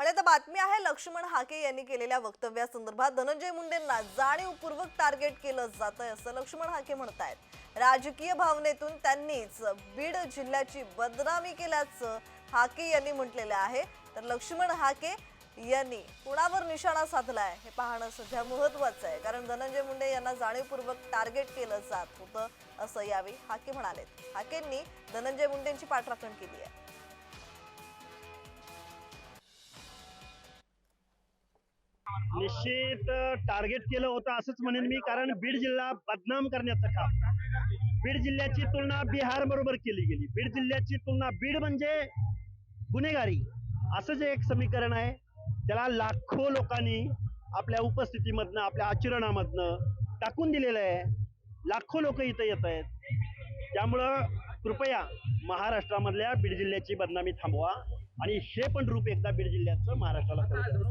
आणि आता बातमी आहे लक्ष्मण हाके यांनी केलेल्या वक्तव्यासंदर्भात धनंजय मुंडेंना जाणीवपूर्वक टार्गेट केलं जात आहे असं लक्ष्मण हाके म्हणतायत. राजकीय भावनेतून त्यांनीच बीड जिल्ह्याची बदनामी केल्याचं हाके यांनी म्हटलेलं आहे. तर लक्ष्मण हाके यांनी कुणावर निशाणा साधलाय हे पाहणं सध्या महत्वाचं आहे. कारण धनंजय मुंडे यांना जाणीवपूर्वक टार्गेट केलं जात होतं असं यावेळी हाके म्हणालेत. हाकेंनी धनंजय मुंडेंची पाठराखण केली आहे. निश्चित टार्गेट केलं होतं असंच म्हणेन मी कारण बीड जिल्हा बदनाम करण्याचं काम. बीड जिल्ह्याची तुलना बिहार बरोबर केली गेली. बीड जिल्ह्याची तुलना बीड म्हणजे गुन्हेगारी. असं जे एक समीकरण आहे त्याला लाखो लोकांनी आपल्या उपस्थितीमधनं आपल्या आचरणामधनं टाकून दिलेलं आहे. लाखो लोक इथं येत आहेत. त्यामुळं कृपया महाराष्ट्रामधल्या बीड जिल्ह्याची बदनामी थांबवा आणि हे पण रूप एकदा बीड जिल्ह्याचं महाराष्ट्राला